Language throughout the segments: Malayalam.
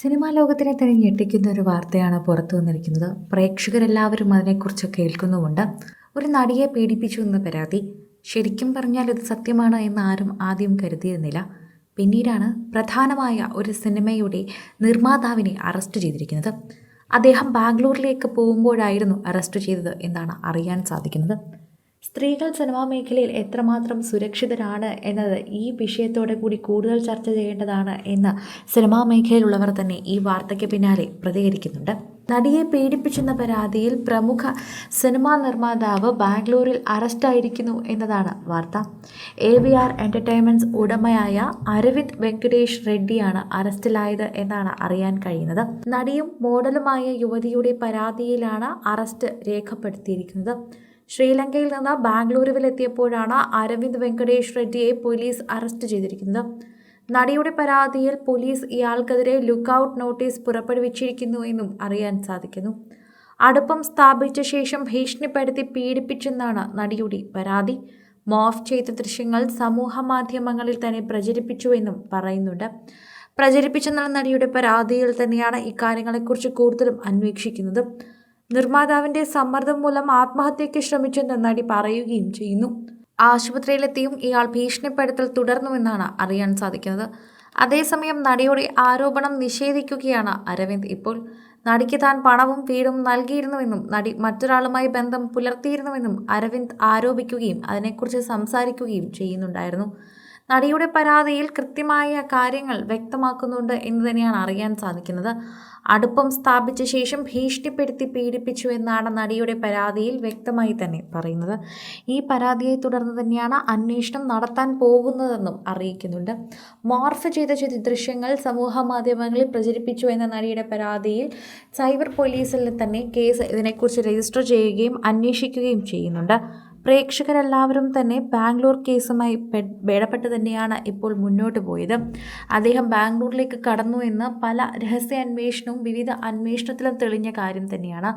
സിനിമാ ലോകത്തിനെ തന്നെ ഞെട്ടിക്കുന്ന ഒരു വാർത്തയാണ് പുറത്തു വന്നിരിക്കുന്നത്. പ്രേക്ഷകരെല്ലാവരും അതിനെക്കുറിച്ച് കേൾക്കുന്നുമുണ്ട്. ഒരു നടിയെ പീഡിപ്പിച്ചു എന്ന പരാതി. ശരിക്കും പറഞ്ഞാൽ ഇത് സത്യമാണ് എന്ന് ആരും ആദ്യം കരുതിയിരുന്നില്ല. പിന്നീടാണ് പ്രധാനമായ ഒരു സിനിമയുടെ നിർമ്മാതാവിനെ അറസ്റ്റ് ചെയ്തിരിക്കുന്നത്. അദ്ദേഹം ബാംഗ്ലൂരിലേക്ക് പോകുമ്പോഴായിരുന്നു അറസ്റ്റ് ചെയ്തത് എന്നാണ് അറിയാൻ സാധിക്കുന്നത്. സ്ത്രീകൾ സിനിമാ മേഖലയിൽ എത്രമാത്രം സുരക്ഷിതരാണ് എന്നത് ഈ വിഷയത്തോടെ കൂടി കൂടുതൽ ചർച്ച ചെയ്യേണ്ടതാണ് എന്ന് സിനിമാ മേഖലയിലുള്ളവർ തന്നെ ഈ വാർത്തയ്ക്ക് പിന്നാലെ പ്രതികരിക്കുന്നുണ്ട്. നടിയെ പീഡിപ്പിച്ചെന്ന പരാതിയിൽ പ്രമുഖ സിനിമാ നിർമ്മാതാവ് ബാംഗ്ലൂരിൽ അറസ്റ്റായിരിക്കുന്നു എന്നതാണ് വാർത്ത. എ വി ആർ എന്റർടൈൻമെന്റ്സ് ഉടമയായ അരവിന്ദ് വെങ്കടേഷ് റെഡ്ഡിയാണ് അറസ്റ്റിലായത് എന്നാണ് അറിയാൻ കഴിയുന്നത്. നടിയും മോഡലുമായ യുവതിയുടെ പരാതിയിലാണ് അറസ്റ്റ് രേഖപ്പെടുത്തിയിരിക്കുന്നത്. ശ്രീലങ്കയിൽ നിന്ന് ബാംഗ്ലൂരുവിലെത്തിയപ്പോഴാണ് അരവിന്ദ് വെങ്കടേഷ് റെഡ്ഡിയെ പോലീസ് അറസ്റ്റ് ചെയ്തിരിക്കുന്നത്. നടിയുടെ പരാതിയിൽ പോലീസ് ഇയാൾക്കെതിരെ ലുക്കൌട്ട് നോട്ടീസ് പുറപ്പെടുവിച്ചിരിക്കുന്നു എന്നും അറിയാൻ സാധിക്കുന്നു. അടുപ്പം സ്ഥാപിച്ച ശേഷം ഭീഷണിപ്പെടുത്തി പീഡിപ്പിച്ചെന്നാണ് നടിയുടെ പരാതി. മോഫ് ചെയ്ത ദൃശ്യങ്ങൾ സമൂഹ മാധ്യമങ്ങളിൽ തന്നെ പ്രചരിപ്പിച്ചുവെന്നും പറയുന്നുണ്ട്. പ്രചരിപ്പിച്ചെന്നുള്ള നടിയുടെ പരാതിയിൽ തന്നെയാണ് ഇക്കാര്യങ്ങളെക്കുറിച്ച് കൂടുതലും അന്വേഷിക്കുന്നത്. നിർമ്മാതാവിന്റെ സമ്മർദ്ദം മൂലം ആത്മഹത്യയ്ക്ക് ശ്രമിച്ചെന്ന് നടി പറയുകയും ചെയ്യുന്നു. ആശുപത്രിയിലെത്തിയും ഇയാൾ ഭീഷണിപ്പെടുത്തൽ തുടർന്നുവെന്നാണ് അറിയാൻ സാധിക്കുന്നത്. അതേസമയം നടിയുടെ ആരോപണം നിഷേധിക്കുകയാണ് അരവിന്ദ്. ഇപ്പോൾ നടിക്ക് താൻ പണവും വീടും നൽകിയിരുന്നുവെന്നും നടി മറ്റൊരാളുമായി ബന്ധം പുലർത്തിയിരുന്നുവെന്നും അരവിന്ദ് ആരോപിക്കുകയും അതിനെക്കുറിച്ച് സംസാരിക്കുകയും ചെയ്യുന്നുണ്ടായിരുന്നു. നടിയുടെ പരാതിയിൽ കൃത്യമായ കാര്യങ്ങൾ വ്യക്തമാക്കുന്നുണ്ട് എന്ന് തന്നെയാണ് അറിയാൻ സാധിക്കുന്നത്. അടുപ്പം സ്ഥാപിച്ച ശേഷം ഭീഷണിപ്പെടുത്തി പീഡിപ്പിച്ചു എന്നാണ് നടിയുടെ പരാതിയിൽ വ്യക്തമായി തന്നെ പറയുന്നത്. ഈ പരാതിയെ തുടർന്ന് തന്നെയാണ് അന്വേഷണം നടത്താൻ പോകുന്നതെന്നും അറിയിക്കുന്നുണ്ട്. മോർഫ് ചെയ്ത ദൃശ്യങ്ങൾ സമൂഹ മാധ്യമങ്ങളിൽ പ്രചരിപ്പിച്ചു എന്ന നടിയുടെ പരാതിയിൽ സൈബർ പോലീസിൽ തന്നെ കേസ് ഇതിനെക്കുറിച്ച് രജിസ്റ്റർ ചെയ്യുകയും അന്വേഷിക്കുകയും ചെയ്യുന്നുണ്ട്. പ്രേക്ഷകരെല്ലാവരും തന്നെ ബാംഗ്ലൂർ കേസുമായി ഭേദപ്പെട്ട് തന്നെയാണ് ഇപ്പോൾ മുന്നോട്ട് പോയത്. അദ്ദേഹം ബാംഗ്ലൂരിലേക്ക് കടന്നു എന്ന് പല രഹസ്യ അന്വേഷണവും വിവിധ അന്വേഷണത്തിലും തെളിഞ്ഞ കാര്യം തന്നെയാണ്.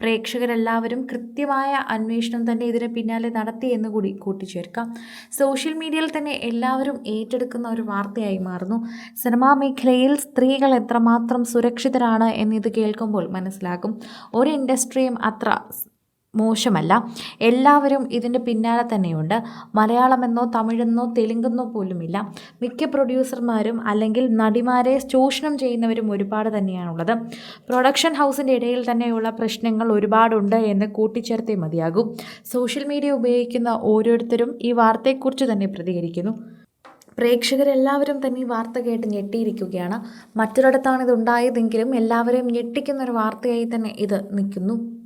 പ്രേക്ഷകരെല്ലാവരും കൃത്യമായ അന്വേഷണം തന്നെ ഇതിന് പിന്നാലെ നടത്തി എന്ന് കൂടി കൂട്ടിച്ചേർക്കാം. സോഷ്യൽ മീഡിയയിൽ തന്നെ എല്ലാവരും ഏറ്റെടുക്കുന്ന ഒരു വാർത്തയായി മാറുന്നു. സിനിമാ മേഖലയിൽ സ്ത്രീകൾ എത്രമാത്രം സുരക്ഷിതരാണ് എന്നിത് കേൾക്കുമ്പോൾ മനസ്സിലാകും. ഒരു ഇൻഡസ്ട്രിയും അത്ര മോശമല്ല. എല്ലാവരും ഇതിന്റെ പിന്നാലെ തന്നെയുണ്ട്. മലയാളമെന്നോ തമിഴെന്നോ തെലുങ്കെന്നോ പോലുമില്ല. മിക്ക പ്രൊഡ്യൂസർമാരും അല്ലെങ്കിൽ നടിമാരെ ചൂഷണം ചെയ്യുന്നവരും ഒരുപാട് തന്നെയാണുള്ളത്. പ്രൊഡക്ഷൻ ഹൗസിന്റെ ഇടയിൽ തന്നെയുള്ള പ്രശ്നങ്ങൾ ഒരുപാടുണ്ട് എന്ന് കൂട്ടിച്ചേർത്തേ മതിയാകും. സോഷ്യൽ മീഡിയ ഉപയോഗിക്കുന്ന ഓരോരുത്തരും ഈ വാർത്തയെക്കുറിച്ച് തന്നെ പ്രതികരിക്കുന്നു. പ്രേക്ഷകരെല്ലാവരും തന്നെ ഈ വാർത്ത കേട്ട് ഞെട്ടിയിരിക്കുകയാണ്. മറ്റൊരിടത്താണ് ഇത് ഉണ്ടായതെങ്കിലും എല്ലാവരെയും ഞെട്ടിക്കുന്ന ഒരു വാർത്തയായി തന്നെ ഇത് നിൽക്കുന്നു.